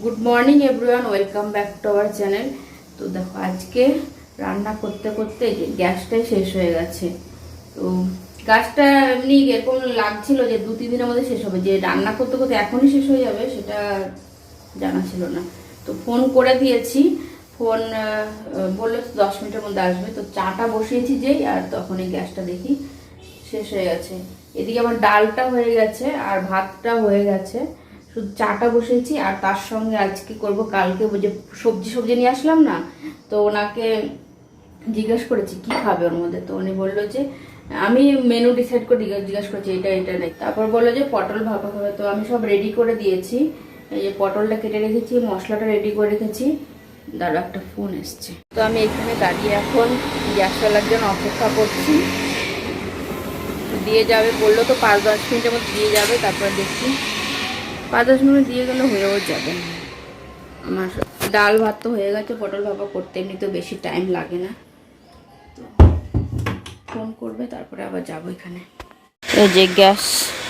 Good morning everyone welcome back to our channel তো দেখো, আজকে রান্না করতে করতে গ্যাসটাই শেষ হয়ে গেছে। তো গাছটা এমনি এরকম লাগছিল যে দু, তিন দিনের মধ্যে শেষ হবে। যে রান্না করতে করতে এখনই শেষ হয়ে যাবে, সেটা জানা ছিল না। তো ফোন করে দিয়েছি। ফোন বলল তো দশ মিনিটের মধ্যে আসবে। তো চাটা বসিয়েছি যেই, আর তখন এই গ্যাসটা দেখি শেষ হয়ে গেছে। এদিকে আমার ডালটা হয়ে গেছে, আর ভাতটা হয়ে গেছে। শুধু চাটা বসিয়েছি আর তার সঙ্গে আজকে করব কালকে যে সবজি সবজি নিয়ে আসলাম না, তো ওনাকে জিজ্ঞেস করেছি, কি খাবে ওর মধ্যে? তো উনি বলল যে, আমি মেনু ডিসাইড করে জিজ্ঞেস করছি, এটা এটা নেই। তারপর বলল যে, পটল ভাপা হবে তো আমি সব রেডি করে দিয়েছি। এই যে পটলটা কেটে রেখেছি, মশলাটা রেডি করে রেখেছি। দাঁড়া একটা ফোন এসছে। তো আমি এখানে দাঁড়িয়ে এখন গ্যাসওয়ালার জন্য অপেক্ষা করছি। দিয়ে যাবে, বলল তো পাঁচ দশ মিনিটের মধ্যে দিয়ে যাবে, তারপর দেখি। পাঁচ দশ মিনিট দিয়ে গেলে হয়েও যাবে আমার ডাল ভাত তো হয়ে গেছে, পটল ভাপা করতে এমনি তো বেশি টাইম লাগে না। তো ফোন করবে, তারপরে আবার যাব এখানে। এই যে গ্যাস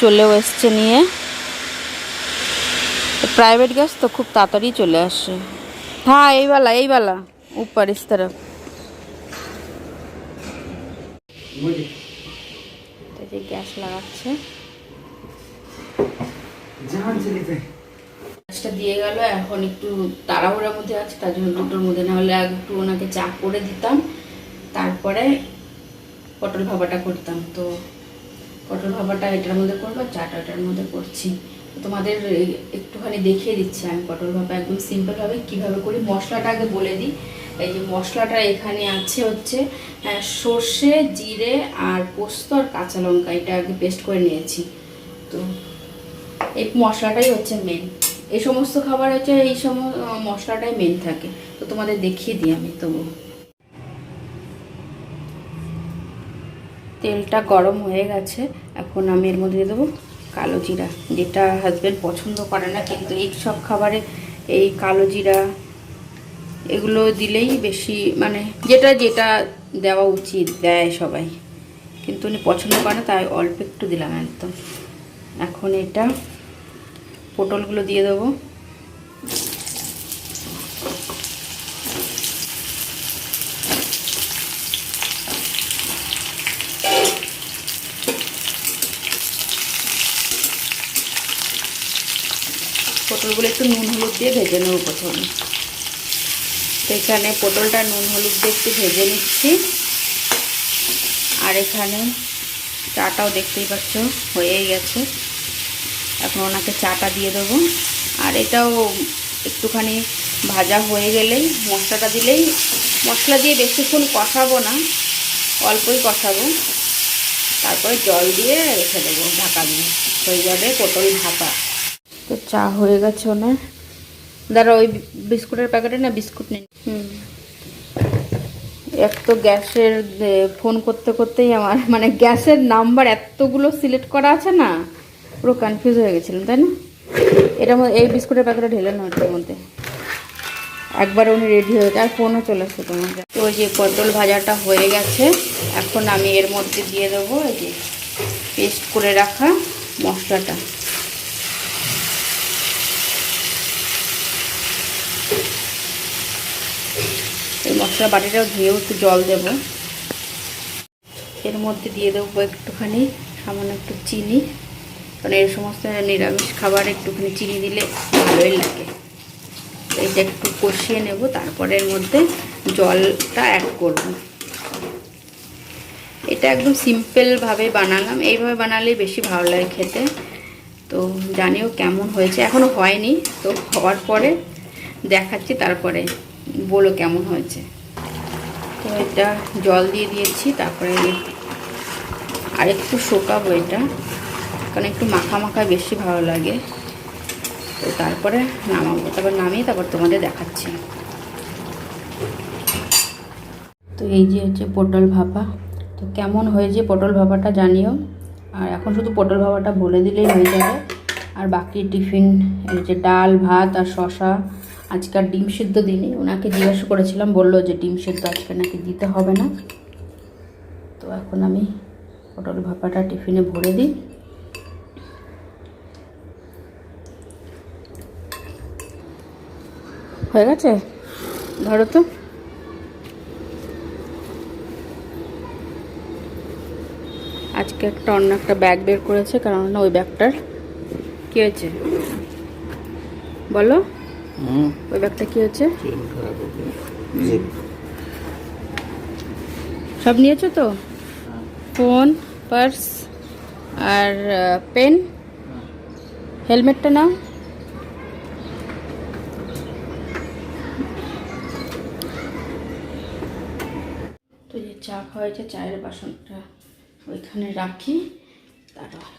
চলেও এসছে নিয়ে। প্রাইভেট গ্যাস তো খুব তাড়াতাড়ি চলে আসে। হ্যাঁ এইবেলা এইবেলা উপর ইস তরফ। যে গ্যাস লাগাচ্ছে। গ্যাসটা দিয়ে গেল, এখন একটু তাড়াহুড়ার মধ্যে আছে, তার জন্য দুটোর মধ্যে না হলে একটু ওনাকে চা করে দিতাম, তারপরে পটল ভাবাটা করতাম। তো পটল ভাবাটা এটার মধ্যে করব, চাটা এটার মধ্যে করছি। তোমাদের একটুখানি দেখিয়ে দিচ্ছি আমি পটল ভাবা একদম সিম্পলভাবে কীভাবে করি, মশলাটা আগে বলে দিই। এই যে মশলাটা এখানে আছে হচ্ছে সর্ষে, জিরে আর পোস্ত আর কাঁচা লঙ্কা, এটা আগে পেস্ট করে নিয়েছি। তো এই মশলাটাই হচ্ছে মেন এই সমস্ত খাবার হচ্ছে এই সম মশলাটাই মেন থাকে। তো তোমাদের দেখিয়ে দিই আমি তবু। তেলটা গরম হয়ে গেছে। এখন আমি এর মধ্যে দিয়ে দেবো কালো জিরা, যেটা হাজব্যান্ড পছন্দ করে না, কিন্তু এই সব খাবারে এই কালো জিরা এগুলো দিলেই বেশি মানে যেটা যেটা দেওয়া উচিত, দেয় সবাই। কিন্তু উনি পছন্দ করে না, তাই অল্প একটু দিলাম একদম। এখন এটা পটলগুলো দিয়ে দেবো। পটলগুলো একটু নুন হলুদ দিয়ে ভেজে নেব প্রথমে। এখানে পটলটা নুন হলুদ দিয়ে একটু ভেজে নিচ্ছি। আর এখানে চাটাও দেখতেই পাচ্ছ, হয়েই গেছে। এখন ওনাকে চাটা দিয়ে দেবো। আর এটাও একটুখানি ভাজা হয়ে গেলেই, মশলাটা দিলেই, মশলা দিয়ে বেশিক্ষণ কষাবো না, অল্পই কষাবো। তারপরে জল দিয়ে রেখে দেবো ঢাকা দিয়ে। হয়ে যাবে পটল ভাপা। তো চা হয়ে গেছে ওনার। দাঁড়া, ওই বিস্কুটের প্যাকেটে না বিস্কুট নেই? হুম। এক তো গ্যাসের ফোন করতে করতেই আমার মানে গ্যাসের নাম্বার এতগুলো সিলেক্ট করা আছে না পুরো কনফিউজ হয়ে গেছিলাম, তাই না? মধ্যে এই বিস্কুটের প্যাকেটটা ঢেলে না ওটার মধ্যে। একবার উনি রেডি হয়ে আর ফোনও চলে আসছে তোমার তো ওই যে পটল ভাজাটা হয়ে গেছে, এখন আমি এর মধ্যে দিয়ে দেবো এই যে পেস্ট করে রাখা মশলাটা। এই মশলা বাটিটাও ধুয়েও একটু জল দেব। এর মধ্যে দিয়ে দেবো একটুখানি, সামান্য একটু চিনি। কারণ এই সমস্ত নিরামিষ খাবার একটুখানি চিনি দিলে ভালোই লাগে। এটা একটু কষিয়ে নেব, তারপরে এর মধ্যে জলটা অ্যাড করব। এটা একদম সিম্পলভাবে বানালাম। এইভাবে বানালে বেশি ভালো লাগে খেতে। তো জানিও কেমন হয়েছে। এখনও হয়নি। তো হওয়ার পরে দেখাচ্ছি, তারপরে বলো কেমন হয়েছে। তো এটা জল দিয়ে দিয়েছি, তারপরে আর একটু শোকাবো এটা। কারণ একটু মাখা মাখা বেশি ভালো লাগে। তো তারপরে নামাবো, তারপর নামিয়ে তারপর তোমাদের দেখাচ্ছি। তো এই যে হচ্ছে পটল ভাপা। তো কেমন হয়েছে পটল ভাপাটা জানিও। আর এখন শুধু পটল ভাপাটা বলে দিলেই হয়ে যাবে। আর বাকি টিফিন, এই যে ডাল, ভাত আর শশা আজকাল ডিম সিদ্ধ দিনই ওনাকে জিজ্ঞাসা করেছিলাম, বলল যে ডিম সিদ্ধ আজকে নাকি দিতে হবে না। তো এখন আমি পটল ভাপাটা টিফিনে ভরে দিই। হয়ে গেছে? ধরো তো। আজকে একটা অন্য একটা ব্যাগ বের করেছে কারণ না ওই ব্যাগটার কি হয়েছে? বলো। ওই ব্যাগটা কি হয়েছে? সব নিয়েছো তো? ফোন পার্স আর পেন? হেলমেটটা নাও। তো যে চা খাওয়া হয়েছে চায়ের বাসনটা ওইখানে রাখি। তারপর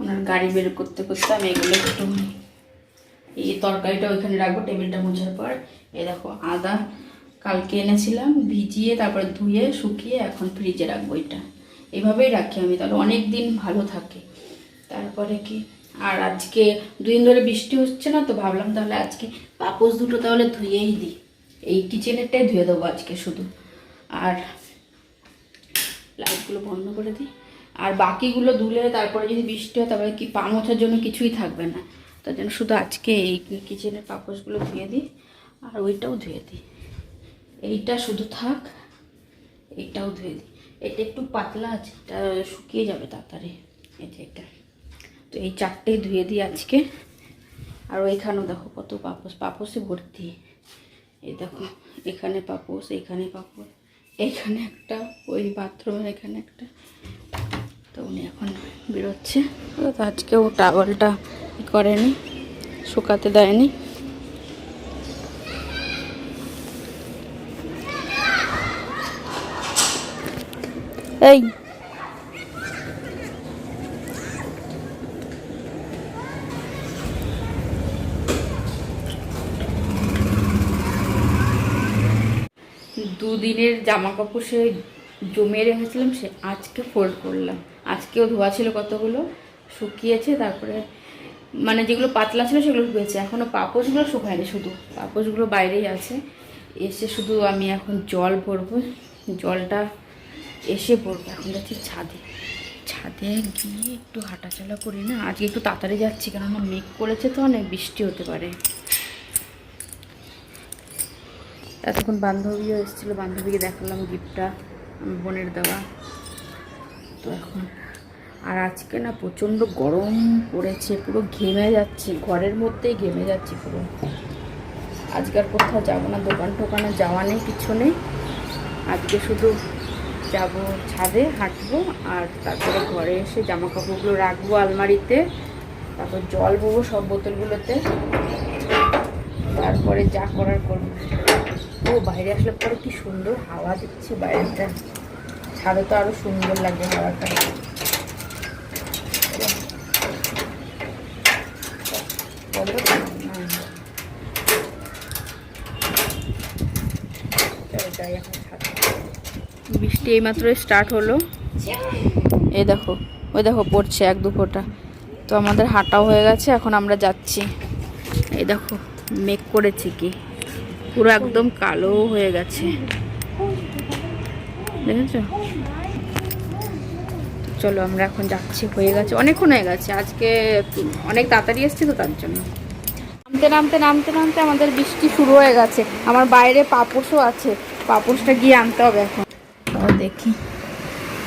ওনার গাড়ি বের করতে করতে আমি এগুলো একটু এই তরকারিটা ওইখানে রাখব, টেবিলটা মোছার পর। এ দেখো, আদা কালকে এনেছিলাম, ভিজিয়ে তারপরে ধুয়ে, শুকিয়ে এখন ফ্রিজে রাখব এটা। এইভাবেই রাখি আমি, তাহলে অনেক দিন ভালো থাকে। তারপরে কি, আর আজকে দুদিন ধরে বৃষ্টি হচ্ছে না তো, ভাবলাম তাহলে আজকে পাপোশ দুটো তাহলে ধুয়েই দিই। এই কিচেনেরটাই ধুয়ে দেবো আজকে শুধু। আর লাইটগুলো বন্ধ করে দিই। আর বাকিগুলো ধুলে তারপরে যদি বৃষ্টি হয় তারপরে কি পা মোছার জন্য কিছুই থাকবে না। তার জন্য শুধু আজকে এই কিচেনের পাপোশগুলো ধুয়ে দিই, আর ওইটাও ধুয়ে দিই। এইটা শুধু থাক, এইটাও ধুয়ে দিই। এটা একটু পাতলা আছে, এটা শুকিয়ে যাবে তাড়াতাড়ি। এই যে এটা। তো এই চারটেই ধুয়ে দিই আজকে। আর ওইখানেও দেখো কত পাপোশ, পাপোশে ভর্তি। এই দেখো, এখানে পাপোশ এখানে পাপোশ এখানে একটা, ওই বাথরুমের এখানে একটা। তো উনি এখন বেরোচ্ছে। তো আজকেও টাওয়ালটা করেনি, শুকাতে দেয়নি। এই দুদিনের জামা কাপড় সে জমিয়ে রেখেছিলাম, সে আজকে ফোল্ড করলাম। আজকেও ধোয়া ছিল কতগুলো? শুকিয়েছে, তারপরে মানে যেগুলো পাতলা ছিল সেগুলো শুকিয়েছে। এখনও পাপোশগুলো শুকায়নি শুধু। পাপোশগুলো বাইরেই আছে। এসে শুধু আমি এখন জল ভরবো। জলটা এসে পড়ব এখন যাচ্ছি ছাদে। ছাদে গিয়ে একটু হাঁটাচলা করি না। আজকে একটু তাড়াতাড়ি যাচ্ছি, কেননা মেঘ করেছে তো, অনেক বৃষ্টি হতে পারে। এতক্ষণ বান্ধবীও এসেছিল, বান্ধবীকে দেখালাম গিফটটা বোনের দেওয়া। তো এখন, আর আজকে না প্রচণ্ড গরম পড়েছে, পুরো ঘেমে যাচ্ছি, ঘরের মধ্যেই ঘেমে যাচ্ছি পুরো। আজকে আর কোথাও যাব না, দোকান টোকানে যাওয়া নেই, কিছু নেই। আজকে শুধু যাব ছাদে, হাঁটবো, আর তারপরে ঘরে এসে জামা কাপড়গুলো রাখব আলমারিতে, তারপর জল ববো সব বোতলগুলোতে। তারপরে যা করার করব। ও, বাইরে আসলে পরে কি সুন্দর হাওয়া দিচ্ছে বাইরেটা। ছাদে তো আরও সুন্দর লাগে হাওয়াটা। বৃষ্টি এইমাত্র স্টার্ট হলো। এই দেখো, ওই দেখো পড়ছে এক দু ফোঁটা। তো আমাদের হাঁটাও হয়ে গেছে, এখন আমরা যাচ্ছি। এই দেখো, মেঘ করেছে কি? পুরো একদম কালো হয়ে গেছে। দেখেছ? চলো আমরা এখন যাচ্ছি, হয়ে গেছে, অনেকক্ষণ হয়ে গেছে। আজকে অনেক তাড়াতাড়ি এসছি তো তার জন্য। নামতে নামতে নামতে নামতে আমাদের বৃষ্টি শুরু হয়ে গেছে। আমার বাইরে পাপোশও আছে, পাপোশটা গিয়ে আনতে হবে এখন। দেখি।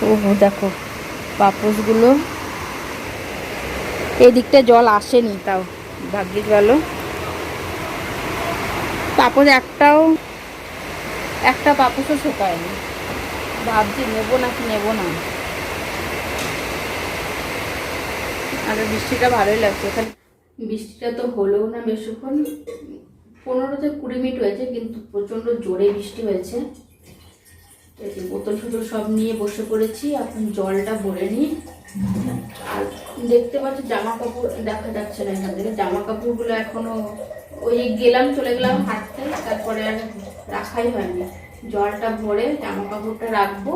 ও দেখো, পাপোশগুলো। এই দিকটা জল আসেনি তাও। ভাগ্যিস ভালো। পাপোশ একটাও, একটা পাপোশও শুকায়নি। ভাবছি নেব নাকি নেব না। আর বৃষ্টিটা ভালোই লাগছে এখানে বৃষ্টিটা তো হলেও না বেশিক্ষণ। পনেরো থেকে কুড়ি মিনিট হয়েছে, কিন্তু প্রচণ্ড জোরে বৃষ্টি হয়েছে। বোতল ফোতল সব নিয়ে বসে পড়েছি, এখন জলটা ভরে নিই। আর দেখতে পাচ্ছি জামা কাপড় দেখা যাচ্ছে না এখান থেকে। জামা কাপড়গুলো এখনও ওই গেলাম, চলে গেলাম হাঁটতে তারপরে আর রাখাই হয়নি। জলটা ভরে জামা কাপড়টা রাখব,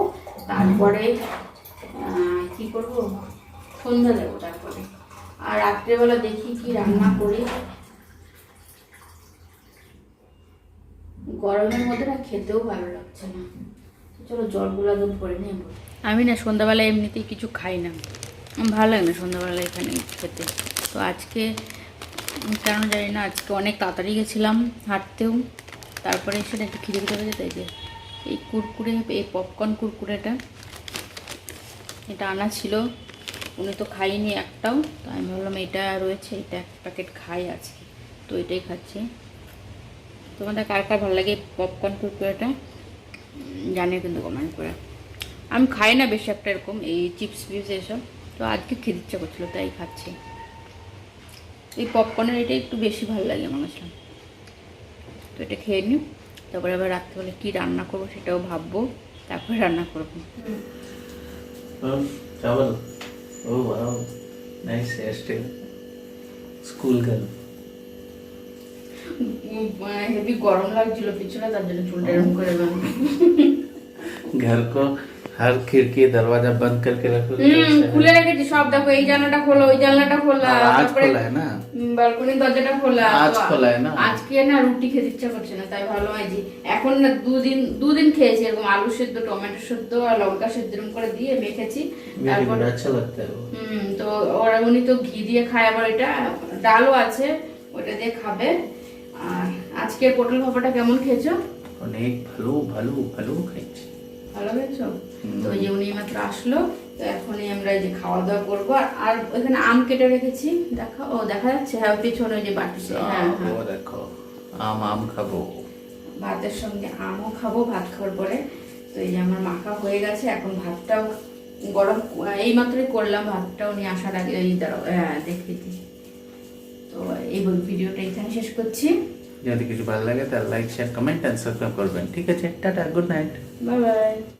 তারপরে কি করব? সন্ধ্যা দেবো তারপরে। আর রাত্রেবেলা দেখি কি রান্না করি। গরমের মধ্যে না খেতেও ভালো লাগছে না। চলো আমি না সন্ধ্যাবেলা এমনিতেই কিছু খাই না। ভালো লাগে না সন্ধ্যাবেলা এখানে খেতে। তো আজকে কেন জানি না, আজকে অনেক তাড়াতাড়ি গেছিলাম হাঁটতেও। তারপরে এসে একটু খিদে খিদে হয়ে যেতে যে, এই কুরকুরে, এই পপকর্ন কুরকুরেটা, এটা আনা ছিল। উনি তো খাইনি একটাও, তো আমি ভাবলাম এটা রয়েছে, এটা এক প্যাকেট খাই আজকে, তো এটাই খাচ্ছি। তোমাদের কার কার ভালো লাগে পপকর্ন কুরকুরেটা? জানিও কিন্তু কমেন্ট করে। আমি খাই না বেশি একটা এরকম, এই চিপস ফিপস এসব, তো আজকে খেতে ইচ্ছা করছিল, তাই খাচ্ছি। এই পপকর্নের এটা একটু বেশি ভালো লাগে আমার কাছে তো এটা খেয়ে নিই তারপরে আবার রাত্রেবেলা কী রান্না করবো সেটাও ভাববো তারপরে রান্না করবো और चावल oh wow nice hair style school girl heavy গরম লাগছিল পিছনে তার জন্য চুলটা এরকম করে বাঁধি। घर को हर खिड़की दरवाजा बंद करके रखो হুম খুলে রেখেছি সব দেখো এই জানলাটা খোলা ওই জানলাটা খোলা और आज তারপরে खोला है ना ব্যালকনির দরজাটা খোলা আজ তো খোলা है ना? আজকে না রুটি খেতে ইচ্ছা করছে না তাই ভালো হয় যে এখন না দুদিন দুদিন খেয়েছি এরকম আলু সেদ্ধ টমেটো সেদ্ধ আর লঙ্কা সেদ্ধ এরকম করে দিয়ে মেখেছি वेरी তারপর गुड अच्छा लगता है वो হুম তো ওরা উনি তো ঘি দিয়ে খায় আবার এটা ডালও আছে ওটা দিয়ে খাবে আর আজকের পটল ভাপাটা কেমন খেয়েছো অনেক ভালো ভালো ভালো খাইছি ভালো খেয়েছো তো ওই যে উনি মাত্র আসলো তো এখনই আমরা এই যে খাওয়া দাওয়া করব। আর- আর ওইখানে আম কেটে রেখেছি দেখা ও দেখা যাচ্ছে? হ্যাঁ পেছনে ওই যে বাটিতে হ্যাঁ হ্যাঁ। দেখো আম আম খাব। ভাতের সঙ্গে আমও খাব ভাত খাওয়ার পরে। তো এই যে আমার মাখা হয়ে গেছে এখন ভাতটাও গরম এই মাত্রই করলাম ভাতটাও নিয়ে আসার আগে এই দাঁড়াও হ্যাঁ দেখিয়ে তো এই ভিডিওটা এখানে শেষ করছি। যদি কিছু ভালো লাগে তাহলে like share comment and subscribe করবেন। ঠিক আছে? Tata good night bye bye